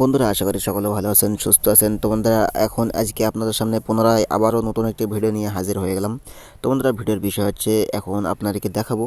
বন্ধুরা, আশা করি সকলে ভালো আছেন, সুস্থ আছেন। তো বন্ধুরা, এখন আজকে আপনাদের সামনে পুনরায় আবারও নতুন একটি ভিডিও নিয়ে হাজির হয়ে গেলাম। তো বন্ধুরা ভিডিওর বিষয় হচ্ছে, এখন আপনাদেরকে দেখাবো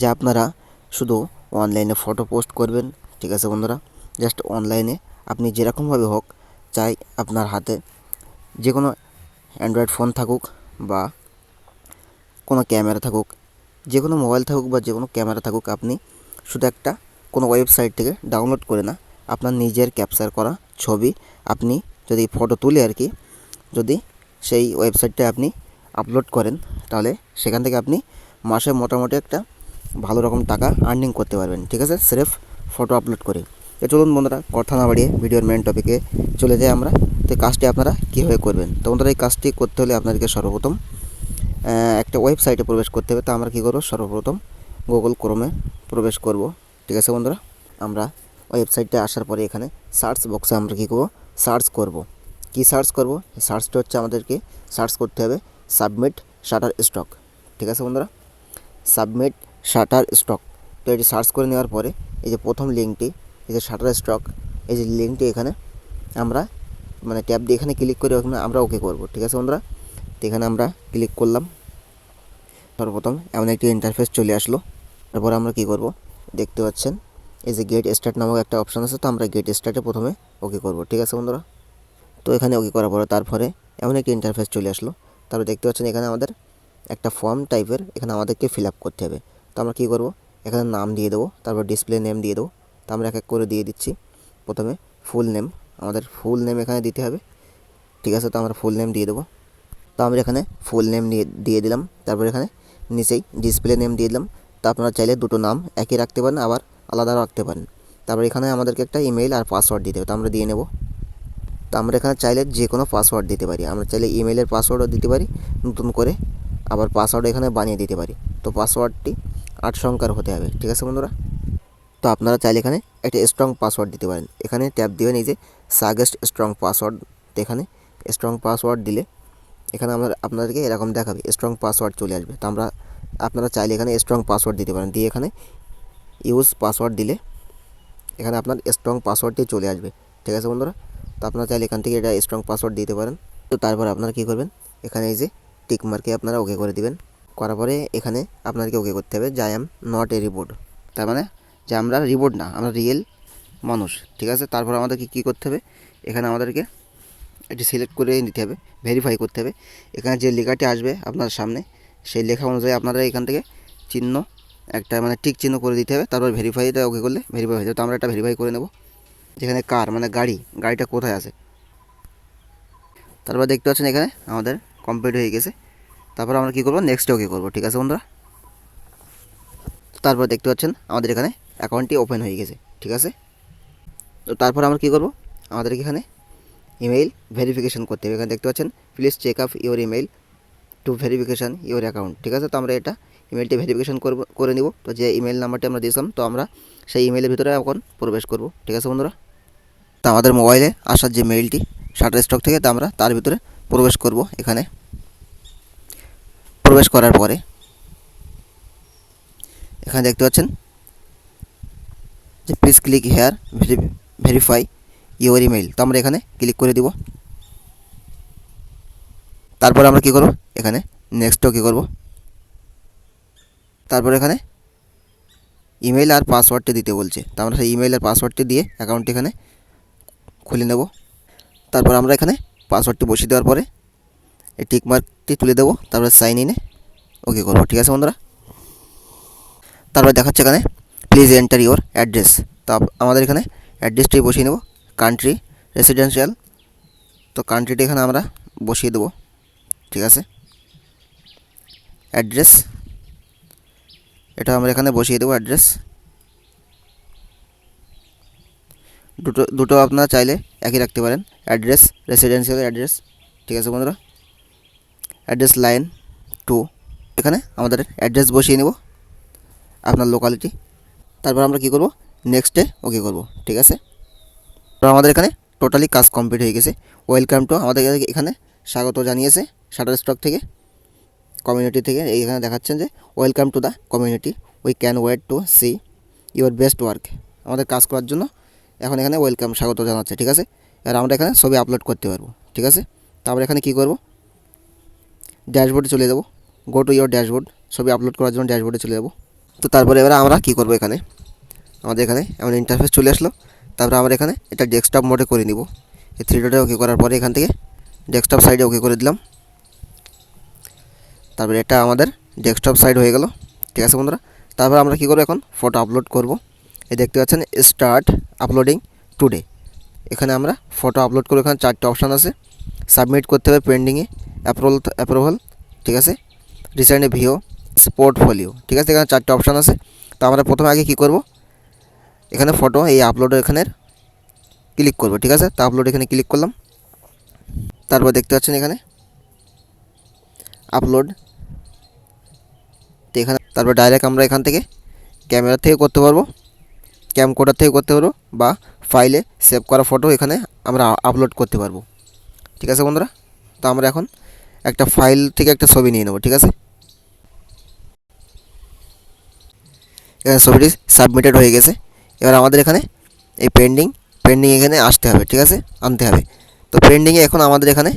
যে আপনারা শুধু অনলাইনে ফটো পোস্ট করবেন, ঠিক আছে বন্ধুরা? জাস্ট অনলাইনে আপনি যেরকমভাবে হোক, চাই আপনার হাতে যে কোনো অ্যান্ড্রয়েড ফোন থাকুক বা কোনো ক্যামেরা থাকুক যে কোনো মোবাইল থাকুক বা যে কোনো ক্যামেরা থাকুক, আপনি শুধু একটা কোনো ওয়েবসাইট থেকে ডাউনলোড করে না আপনার নিজের ক্যাপচার করা ছবি আপনি যদি ফটো তুলে আর কি, যদি সেই ওয়েবসাইটটা আপনি আপলোড করেন, তাহলে সেখান থেকে আপনি মাসে মোটামুটি একটা ভালো রকম টাকা আর্নিং করতে পারবেন। ঠিক আছে? স্রেফ ফটো আপলোড করে। তো চলুন বন্ধুরা, কথা না বাড়িয়ে ভিডিওর মেন টপিকে চলে যাই আমরা। তো কাজটি আপনারা কীভাবে করবেন? তো বন্ধুরা, এই কাজটি করতে হলে আপনাদেরকে সর্বপ্রথম একটা ওয়েবসাইটে প্রবেশ করতে হবে। তো আমরা কী করব? সর্বপ্রথম গুগল ক্রোমে প্রবেশ করব। ঠিক আছে বন্ধুরা? আমরা ওয়েবসাইটে আসার পরে এখানে সার্চ বক্সে আমরা কী করব? সার্চ করব। কি সার্চ করব? সার্চটা হচ্ছে আমাদেরকে সার্চ করতে হবে সাবমিট শাটার স্টক ঠিক আছে বন্ধুরা? সাবমিট শাটার স্টক তো এটি সার্চ করে নেওয়ার পরে এই যে প্রথম লিঙ্কটি এই যে শাটার স্টক এই যে লিঙ্কটি এখানে আমরা মানে ট্যাব দিয়ে এখানে ক্লিক করে ওখানে আমরা ওকে করব। ঠিক আছে বন্ধুরা? তো এখানে আমরা ক্লিক করলাম। সর্বপ্রথম এমন একটি ইন্টারফেস চলে আসলো। তারপর আমরা কি করব? দেখতে পাচ্ছেন এই যে গেট স্টার্ট নামক একটা অপশান আছে, তো আমরা গেট স্টার্টে প্রথমে ওকে করব, ঠিক আছে বন্ধুরা? তো এখানে ওকে করার পরে তারপরে এমন একটি ইন্টারফেস চলে আসলো। তারপরে দেখতে পাচ্ছেন এখানে আমাদের একটা ফর্ম টাইপের এখানে আমাদেরকে ফিল আপ করতে হবে। তো আমরা কী করব? এখানে নাম দিয়ে দেবো, তারপর ডিসপ্লে নেম দিয়ে দেবো। তো আমরা এক এক করে দিয়ে দিচ্ছি। প্রথমে ফুল নেম আমাদের ফুল নেম এখানে দিতে হবে। ঠিক আছে, তো আমরা ফুল নেম দিয়ে দেবো। তো আমরা এখানে ফুল নেম দিয়ে দিলাম। তারপর এখানে নিচেই ডিসপ্লে নেম দিয়ে দিলাম। তো আপনারা চাইলে দুটো নাম একই রাখতে পারেন, আবার আলাদা রাখতে পারেন। তারপর এখানে আমাদেরকে একটা ইমেল আর পাসওয়ার্ড দিতে হবে, তো আমরা দিয়ে নেব। তো আমরা এখানে চাইলে যে কোনো পাসওয়ার্ড দিতে পারি। আমরা চাইলে ইমেলের পাসওয়ার্ডও দিতে পারি, নতুন করে আবার পাসওয়ার্ড এখানে বানিয়ে দিতে পারি। তো পাসওয়ার্ডটি আট সংখ্যার হতে হবে, ঠিক আছে বন্ধুরা? তো আপনারা চাইলে এখানে একটা স্ট্রং পাসওয়ার্ড দিতে পারেন। এখানে ট্যাপ দিবেন এই যে সাগেস্ট স্ট্রং পাসওয়ার্ড এখানে স্ট্রং পাসওয়ার্ড দিলে এখানে আমরা আপনাদেরকে এরকম দেখাবে স্ট্রং পাসওয়ার্ড চলে আসবে। তো আমরা আপনারা চাইলে এখানে স্ট্রং পাসওয়ার্ড দিতে পারেন। দিয়ে এখানে ইউজ পাসওয়ার্ড দিলে এখানে আপনার স্ট্রং পাসওয়ার্ডটি চলে আসবে। ঠিক আছে বন্ধুরা? তো আপনারা চাইলে এখান থেকে এটা স্ট্রং পাসওয়ার্ড দিতে পারেন। তো তারপর আপনারা কী করবেন? এখানে এই যে টিক মার্কে আপনারা ওকে করে দিবেন। করার পরে এখানে আপনাদেরকে ওকে করতে হবে যে I am not a robot তার মানে যে আমরা রিবোর্ড না, আমরা রিয়েল মানুষ। ঠিক আছে? তারপর আমাদেরকে কী করতে হবে? এখানে আমাদেরকে এটি সিলেক্ট করে নিতে হবে ভেরিফাই করতে হবে। এখানে যে লেখাটি আসবে আপনার সামনে সেই লেখা অনুযায়ী আপনারা এখান থেকে চিহ্ন একটা মানে টিক চিহ্ন করে দিতে হবে। তারপর ভেরিফাইটা ওকে করলে ভেরিফাই হয়ে যাবে। তো আমরা এটা ভেরিফাই করে নেব। যেখানে কার মানে গাড়ি, গাড়িটা কোথায় আছে? তারপর দেখতে পাচ্ছেন এখানে আমাদের কমপ্লিট হয়ে গেছে। তারপর আমরা কী করব? নেক্সট ওকে করব। ঠিক আছে বন্ধুরা? তারপর দেখতে পাচ্ছেন আমাদের এখানে অ্যাকাউন্টটি ওপেন হয়ে গেছে। ঠিক আছে? তো তারপর আমরা কী করব? আমাদের এখানে ইমেইল ভেরিফিকেশন করতে হবে। এখানে দেখতে পাচ্ছেন please check up your email to verification your account ঠিক আছে? তো আমরা এটা ইমেলটি ভেরিফিকেশন করব করে নিব। তো যে ইমেল নাম্বারটি আমরা দিয়েছিলাম, তো আমরা সেই ইমেলের ভিতরে এখন প্রবেশ করব, ঠিক আছে বন্ধুরা? তো আমাদের মোবাইলে আসার যে মেইলটি শাটার স্টক থেকে তা আমরা তার ভিতরে প্রবেশ করব এখানে। প্রবেশ করার পরে এখানে দেখতে পাচ্ছেন যে please click here verify your email তো আমরা এখানে ক্লিক করে দিব। তারপরে আমরা কী করব? এখানে নেক্সটও কী করব? তারপর এখানে ইমেল আর পাসওয়ার্ডটি দিতে বলছে। তো আমরা সেই ইমেল আর পাসওয়ার্ডটি দিয়ে অ্যাকাউন্টটি এখানে খুলে নেব। তারপর আমরা এখানে পাসওয়ার্ডটি বসিয়ে দেওয়ার পরে এই টিকমার্কটি তুলে দেবো। তারপরে সাইন ইনে ওকে করব। ঠিক আছে বন্ধুরা? তারপরে দেখাচ্ছে এখানে প্লিজ এন্টার ইওর অ্যাড্রেস তো আমাদের এখানে অ্যাড্রেসটি বসিয়ে নেব। কান্ট্রি রেসিডেন্সিয়াল তো কান্ট্রিটি এখানে আমরা বসিয়ে দেবো। ঠিক আছে? অ্যাড্রেস এটা আমরা এখানে বসিয়ে দেবো অ্যাড্রেস দুটো দুটো আপনারা চাইলে একই রাখতে পারেন। অ্যাড্রেস রেসিডেন্সিয়াল অ্যাড্রেস ঠিক আছে বন্ধুরা? অ্যাড্রেস লাইন টু এখানে আমাদের অ্যাড্রেস বসিয়ে নেব, আপনার লোকালিটি তারপর আমরা কী করব? নেক্সটে ওকে করব, ঠিক আছে? তো আমাদের এখানে টোটালি কাজ কমপ্লিট হয়ে গেছে। ওয়েলকাম টু আমাদের এখানে স্বাগত জানিয়েছে। শাটার স্টক থেকে, কমিউনিটি থেকে, এইখানে দেখাচ্ছেন যে welcome to the community we can wait to see your best work আমাদের কাজ করার জন্য এখন এখানে ওয়েলকাম স্বাগত জানাচ্ছে, ঠিক আছে? আর আমরা এখানে ছবি আপলোড করতে পারব, ঠিক আছে? তারপরে এখানে কি করব? ড্যাশবোর্ডে চলে যাব গো টু ইয়োর ড্যাশবোর্ড ছবি আপলোড করার জন্য ড্যাশবোর্ডে চলে যাব। তো তারপরে এবার আমরা কি করব এখানে? আমাদের এখানে এমন ইন্টারফেস চলে আসলো, তারপরে আমরা এখানে এটা ডেস্কটপ মোডে করে নিব। এই থ্রি ডটে ওকে করার পরে এখান থেকে ডেস্কটপ সাইডে ওকে করে দিলাম। তারপরে এটা আমাদের ডেস্কটপ সাইড হয়ে গেল। ঠিক আছে বন্ধুরা? তারপর আমরা কী করব এখন? ফটো আপলোড করব। এই দেখতে পাচ্ছেন স্টার্ট আপলোডিং টুডে এখানে আমরা ফটো আপলোড করব এখানে চারটে অপশান আছে। সাবমিট করতে হবে পেন্ডিংয়ে অ্যাপ্রুভাল অ্যাপ্রুভাল ঠিক আছে? রিসেন্ট ভিও পোর্টফোলিও ঠিক আছে? এখানে চারটে অপশান আছে। তো আমরা প্রথমে আগে কী করব? এখানে ফটো এই আপলোড এখানের ক্লিক করব, ঠিক আছে? তো আপলোড এখানে ক্লিক করলাম। তারপর দেখতে পাচ্ছেন এখানে আপলোড তারপর ডাইরেক্ট আমরা এখান থেকে ক্যামেরা থেকে করতে পারব। ক্যামকোডার থেকে করতে পারব বা ফাইলে সেভ করা ফটো এখানে আমরা আপলোড করতে পারব। ঠিক আছে বন্ধুরা? তো আমরা এখন একটা ফাইল থেকে একটা ছবি নিয়ে নেব, ঠিক আছে? এখানে ছবিটি সাবমিটেড হয়ে গেছে। এবার আমাদের এখানে এই পেন্ডিং পেন্ডিং এখানে আসতে হবে, ঠিক আছে? আনতে হবে। তো পেন্ডিংয়ে এখন আমাদের এখানে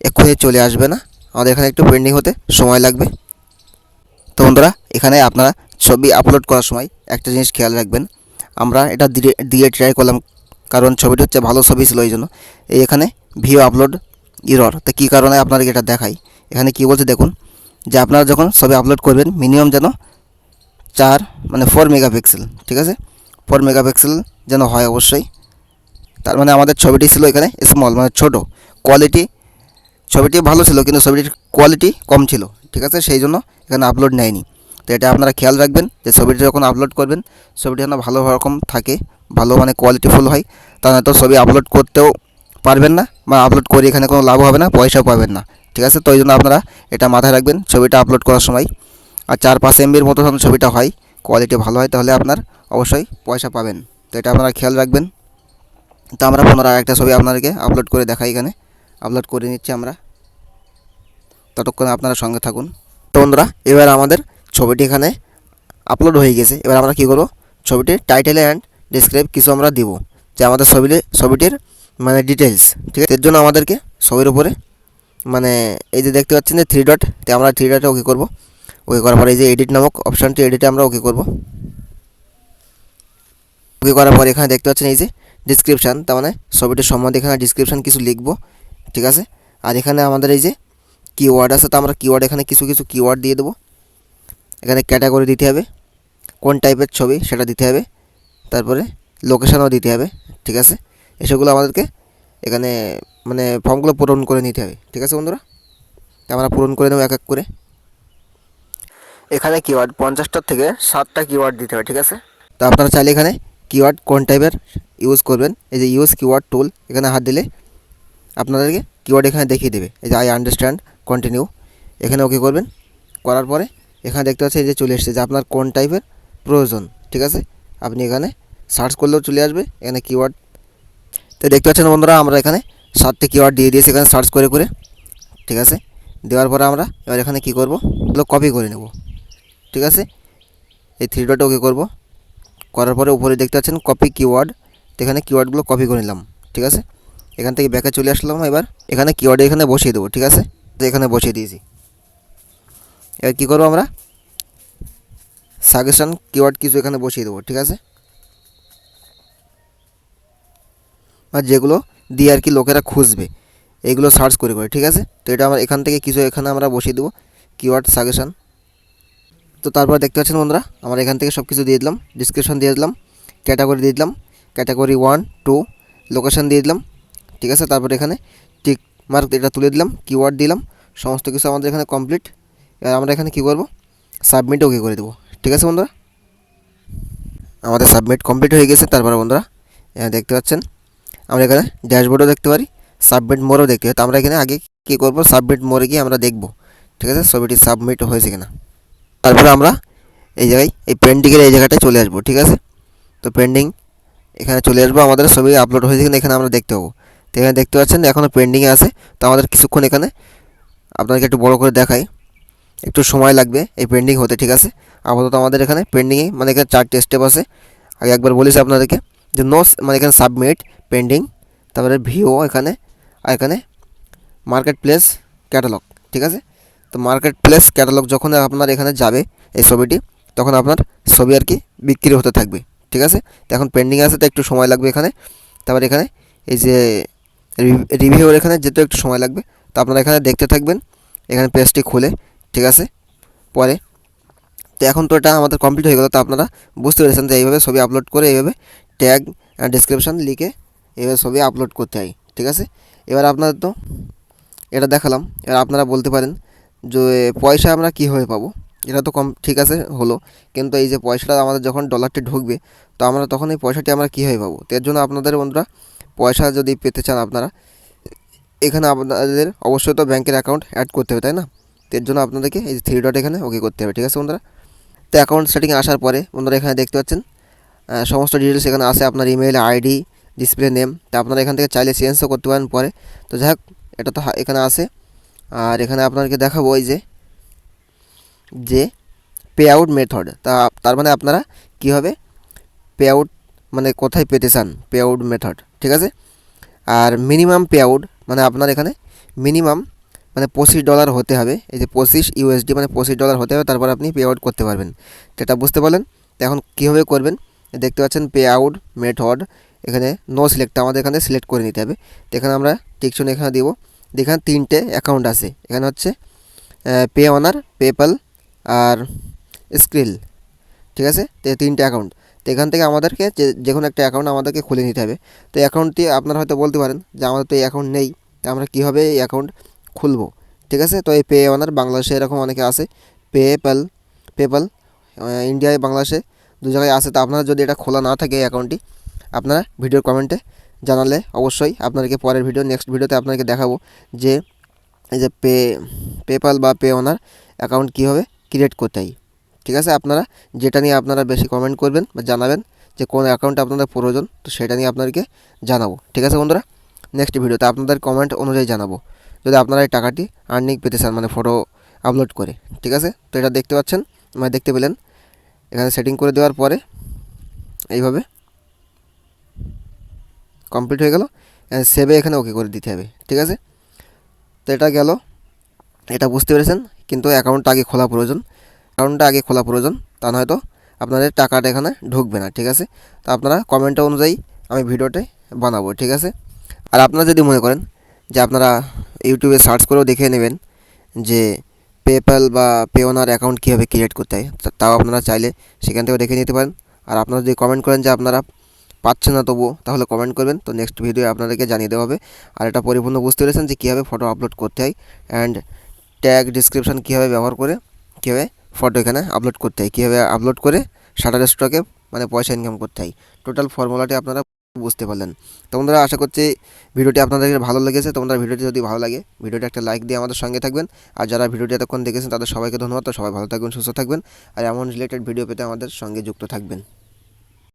এক্ষুনি চলে আসবে না। আমাদের এখানে একটু পেন্ডিং হতে সময় লাগবে। তো বন্ধুরা, এখানে আপনারা ছবি আপলোড করার সময় একটা জিনিস খেয়াল রাখবেন। আমরা এটা দিয়ে ট্রাই করলাম, কারণ ছবিটি হচ্ছে ভালো ছবি ছিল এই জন্য। এই এখানে ভিও আপলোড ইরর তো কী কারণে আপনাদেরকে এটা দেখাই? এখানে কি বলছে দেখুন, যে আপনারা যখন ছবি আপলোড করবেন মিনিমাম যেন চার মানে ফোর মেগাপিক্সেল ঠিক আছে? ফোর মেগাপিক্সেল যেন হয় অবশ্যই। তার মানে আমাদের ছবিটি ছিল এখানে স্মল মানে ছোট। কোয়ালিটি ছবিটি ভালো ছিল, কিন্তু ছবিটির কোয়ালিটি কম ছিল। ঠিক আছে? সেই জন্য এখানে আপলোড নেয়নি। তো এটা আপনারা খেয়াল রাখবেন যে ছবিটি যখন আপলোড করবেন, ছবিটি যেন ভালো রকম থাকে, ভালো মানে কোয়ালিটিফুল হয়, তা নয়তো ছবি আপলোড করতেও পারবেন না বা আপলোড করে এখানে কোনো লাভ হবে না, পয়সাও পাবেন না। ঠিক আছে? তো ওই জন্য আপনারা এটা মাথায় রাখবেন ছবিটা আপলোড করার সময়। আর চার পাঁচ এমবির মতো যখন ছবিটা হয় কোয়ালিটি ভালো হয়, তাহলে আপনার অবশ্যই পয়সা পাবেন। তো এটা আপনারা খেয়াল রাখবেন। তো আমরা পুনরায় একটা ছবি আপনাদেরকে আপলোড করে দেখাই এখানে। আপলোড করে নিচ্ছি আমরা। ততক্ষণে আপনারা সঙ্গে থাকুন। তো বন্ধুরা, এবার আমাদের ছবিটি এখানে আপলোড হয়ে গেছে। এবার আমরা কী করব? ছবিটির টাইটেল অ্যান্ড ডিসক্রাইব কিছু আমরা দিব যে আমাদের ছবিটি ছবিটির মানে ডিটেলস ঠিক আছে? এর জন্য আমাদেরকে ছবির উপরে মানে এই যে দেখতে পাচ্ছেন যে থ্রি ডট তো আমরা থ্রি ডটে ওকে করব। ওকে করার পরে এই যে এডিট নামক অপশানটি এডিটে আমরা ওকে করব। ওকে করার পরে এখানে দেখতে পাচ্ছেন এই যে ডিসক্রিপশান তার মানে ছবিটির সম্বন্ধে এখানে ডিসক্রিপশান কিছু লিখব, ঠিক আছে? আর এখানে আমাদের এই যে কিওয়ার্ড আছে, তো আমরা কিওয়ার্ড এখানে কিছু কিছু কিওয়ার্ড দিয়ে দেবো। এখানে ক্যাটাগরি দিতে হবে, কোন টাইপের ছবি সেটা দিতে হবে, তারপরে লোকেশানও দিতে হবে, ঠিক আছে? এসবগুলো আমাদেরকে এখানে মানে ফর্মগুলো পূরণ করে নিতে হবে, ঠিক আছে বন্ধুরা? আমরা পূরণ করে নেব এক এক করে। এখানে কিওয়ার্ড পঞ্চাশটার থেকে ষাটটা কিওয়ার্ড দিতে হবে, ঠিক আছে? তো আপনারা চাইলে এখানে কিওয়ার্ড কোন টাইপের ইউজ করবেন, এই যে ইউজ কিওয়ার্ড টুল এখানে হাত দিলে আপনাদেরকে কিওয়ার্ড এখানে দেখিয়ে দেবে, এই যে আই আন্ডারস্ট্যান্ড কন্টিনিউ এখানে ওকে করবেন। করার পরে এখানে দেখতে পাচ্ছেন যে চলে এসেছে যে আপনার কোন টাইপের প্রয়োজন, ঠিক আছে? আপনি এখানে সার্চ করলেও চলে আসবে, এখানে কিওয়ার্ড তো দেখতে পাচ্ছেন বন্ধুরা, আমরা এখানে সাতটি কিওয়ার্ড দিয়ে দিয়েছি এখানে সার্চ করে করে, ঠিক আছে? দেওয়ার পরে আমরা এবার এখানে কী করব? এগুলো কপি করে নেব, ঠিক আছে? এই থ্রি ডটে ওকে করব। করার পরে উপরে দেখতে পাচ্ছেন কপি কিওয়ার্ড তো এখানে কিওয়ার্ডগুলো কপি করে নিলাম, ঠিক আছে? এখান থেকে ব্যাকে চলে আসলাম এবার, এখানে কিওয়ার্ডে এখানে বসিয়ে দেবো, ঠিক আছে? তো এখানে বসিয়ে দিয়েছি। এবার কী করব আমরা? সাজেশন কিওয়ার্ড কিছু এখানে বসিয়ে দেবো, ঠিক আছে? আর যেগুলো দিয়ে আর কি লোকেরা খুঁজবে এইগুলো সার্চ করে করে, ঠিক আছে? তো এটা আমরা এখান থেকে কিছু এখানে আমরা বসিয়ে দেবো কিওয়ার্ড সাজেশন তো তারপর দেখতে পাচ্ছেন বন্ধুরা, আমরা এখান থেকে সব কিছু দিয়ে দিলাম ডিসক্রিপশন দিয়ে দিলাম ক্যাটাগরি দিয়ে দিলাম ক্যাটাগরি ওয়ান টু লোকেশন দিয়ে দিলাম, ঠিক আছে? তারপর এখানে টিক মার্ক এটা তুলে দিলাম কিওয়ার্ড দিলাম, সমস্ত কিছু আমাদের এখানে কমপ্লিট এবার আমরা এখানে কী করব? সাবমিট ওকে করে দেবো। ঠিক আছে বন্ধুরা? আমাদের সাবমিট কমপ্লিট হয়ে গেছে। তারপরে বন্ধুরা দেখতে পাচ্ছেন, আমরা এখানে ড্যাশবোর্ডও দেখতে পারি সাবমিট মোড়ও দেখতে পাই তো আমরা এখানে আগে কী করব? সাবমিট মোড়ে গিয়ে আমরা দেখব। ঠিক আছে? ছবিটি সাবমিট হয়েছে কিনা। তারপরে আমরা এই জায়গায়, এই পেন্ডিংয়ের এই জায়গাটায় চলে আসব। ঠিক আছে? তো পেন্ডিং এখানে চলে আসব। আমাদের ছবি আপলোড হয়েছে কিনা এখানে আমরা দেখতে পাবো। তো এখানে দেখতে পাচ্ছেন এখনও পেন্ডিংয়ে আছে। তো আমাদের কিছুক্ষণ এখানে আপনাদেরকে একটু বড় করে দেখাই। একটু সময় লাগবে এই পেন্ডিং হতে, ঠিক আছে? আপাতত আমাদের এখানে পেন্ডিংয়ে মানে এখানে চারটে স্টেপ আছে। আগে একবার বলেছি আপনাদেরকে যে নো মানে এখানে সাবমিট পেন্ডিং তারপরে ভিও এখানে, আর এখানে মার্কেট প্লেস ক্যাটালগ ঠিক আছে? তো মার্কেট প্লেস ক্যাটালগ যখন আপনার এখানে যাবে এই ছবিটি, তখন আপনার ছবি আর কি বিক্রি হতে থাকবে, ঠিক আছে? তো এখন পেন্ডিং আছে, তো একটু সময় লাগবে এখানে। তারপর এখানে এই যে রিভিউর এখানে যেতে একটু সময় লাগবে। তো আপনারা এখানে দেখতে থাকবেন। এখানে পেজটি খুলে, ঠিক আছে? পরে। তো এখন তো এটা আমাদের কমপ্লিট হয়ে গেল। তো আপনারা বুঝতে পেরেছেন যে এইভাবে ছবি আপলোড করে এইভাবে ট্যাগ ডিসক্রিপশান লিখে এইভাবে ছবি আপলোড করতে হয়, ঠিক আছে? এবার আপনাদের তো এটা দেখালাম। এবার আপনারা বলতে পারেন যে পয়সা আমরা কীভাবে পাবো? এটা তো কম ঠিক আছে, হলো। কিন্তু এই যে পয়সাটা আমাদের যখন ডলারটি ঢুকবে, তো আমরা তখন এই পয়সাটি আমরা কীভাবে পাবো? তো এর জন্য আপনাদের বন্ধুরা পয়সা যদি পেতে চান আপনারা, এখানে আপনাদের অবশ্যই তো ব্যাংকের অ্যাকাউন্ট অ্যাড করতে হবে, তাই না? এর জন্য আপনাদেরকে এই থ্রি ডট এখানে ওকে করতে হবে, ঠিক আছে বন্ধুরা? তো অ্যাকাউন্ট সেটিংয়ে আসার পরে বন্ধুরা এখানে দেখতে পাচ্ছেন সমস্ত ডিটেলস এখানে আছে, আপনার ইমেল আইডি ডিসপ্লে নেম তা আপনারা এখান থেকে চাইলে চেঞ্জও করতে পারেন পরে। তো যাই হোক, এটা তো এখানে আছে। আর এখানে আপনাদেরকে দেখাবো ওই যে যে পে আউট মেথড তা তার মানে আপনারা কীভাবে পে আউট মানে কোথায় পেতে চান পে আউট মেথড ঠিক আছে? আর মিনিমাম পে আউট মানে আপনার এখানে মিনিমাম মানে পঁচিশ ডলার হতে হবে। এই যে পঁচিশ ইউএসডি মানে পঁচিশ ডলার হতে হবে, তারপর আপনি পে আউট করতে পারবেন। এটা বুঝতে পারলেন? তো এখন কীভাবে করবেন? দেখতে পাচ্ছেন পে আউট মেথড এখানে নো সিলেক্ট আমাদের এখানে সিলেক্ট করে নিতে হবে। তো এখানে আমরা টিকশন এখানে দিব। এখানে তিনটে অ্যাকাউন্ট আছে। এখানে হচ্ছে পে অনার পেপাল আর স্ক্রিল ঠিক আছে? তো তিনটে অ্যাকাউন্ট তো এখান থেকে আমাদেরকে যে যে কোনো একটা অ্যাকাউন্ট আমাদেরকে খুলে নিতে হবে। তো অ্যাকাউন্টটি আপনারা হয়তো বলতে পারেন যে আমাদের তো এই অ্যাকাউন্ট নেই আমরা কীভাবে এই অ্যাকাউন্ট খুলবো? ঠিক আছে? তো এই পে অনার বাংলাদেশে এরকম অনেকে আছে পেপাল পেপাল ইন্ডিয়ায় বাংলাদেশে দু জায়গায় আছে। তো আপনারা যদি এটা খোলা না থাকে এই অ্যাকাউন্টটি আপনারা ভিডিওর কমেন্টে জানালে অবশ্যই আপনাদেরকে পরের ভিডিও নেক্সট ভিডিওতে আপনাদেরকে দেখাবো যে, এই যে পে পেপাল বা পে ওনার অ্যাকাউন্ট কীভাবে ক্রিয়েট করতে হয়। ঠিক আছে? আপনারা যেটা নিয়ে আপনারা বেশি কমেন্ট করবেন বা জানাবেন যে কোন অ্যাকাউন্ট আপনাদের প্রয়োজন, তো সেটা নিয়ে আপনাদেরকে জানাব। ঠিক আছে বন্ধুরা? নেক্সট ভিডিওতে আপনাদের কমেন্ট অনুযায়ী জানাব। যদি আপনারা এই টাকাটি আর্নিং পেতে চান মানে ফটো আপলোড করে। ঠিক আছে? তো এটা দেখতে পাচ্ছেন? মানে দেখতে পেলেন? এখানে সেটিং করে দেওয়ার পরে এইভাবে কমপ্লিট হয়ে গেল। সেভে এখানে ওকে করে দিতে হবে। ঠিক আছে? তো এটা গেল। এটা বুঝতে পেরেছেন? কিন্তু অ্যাকাউন্টটা আগে খোলা প্রয়োজন। অ্যাকাউন্টটা আগে খোলা প্রয়োজন, তা নয়তো আপনাদের টাকাটা এখানে ঢুকবে না, ঠিক আছে? তো আপনারা কমেন্ট অনুযায়ী আমি ভিডিওতে বানাবো, ঠিক আছে? আর আপনারা যদি মনে করেন যে আপনারা ইউটিউবে সার্চ করেও দেখে নেবেন যে পেপ্যাল বা পেওনার অ্যাকাউন্ট কীভাবে ক্রিয়েট করতে হয় তাও আপনারা চাইলে সেখান থেকেও দেখে নিতে পারেন। আর আপনারা যদি কমেন্ট করেন যে আপনারা পাচ্ছেন না তবুও, তাহলে কমেন্ট করবেন। তো নেক্সট ভিডিও আপনাদেরকে জানিয়ে দেওয়া হবে। আর এটা পরিপূর্ণ বুঝতে পেরেছেন যে কীভাবে ফটো আপলোড করতে হয় অ্যান্ড ট্যাগ ডিসক্রিপশান কীভাবে ব্যবহার করে, কীভাবে ফটো এখানে আপলোড করতে হয়। কীভাবে আপলোড করে শাটার স্টকে মানে পয়সা ইনকাম করতে হয়। টোটাল ফর্মুলাটি আপনারা বুঝতে পারলেন। তো বন্ধুরা, আশা করছি ভিডিওটি আপনাদের ভালো লেগেছে। তোমরা ভিডিওটি যদি ভালো লাগে, ভিডিওটি একটা লাইক দিয়ে আমাদের সঙ্গে থাকবেন। আর যারা ভিডিওটি এতক্ষণ দেখেছেন, তাদের সবাইকে ধন্যবাদ। তো সবাই ভালো থাকবেন, সুস্থ থাকবেন। আর এমন রিলেটেড ভিডিও পেতে আমাদের সঙ্গে যুক্ত থাকবেন।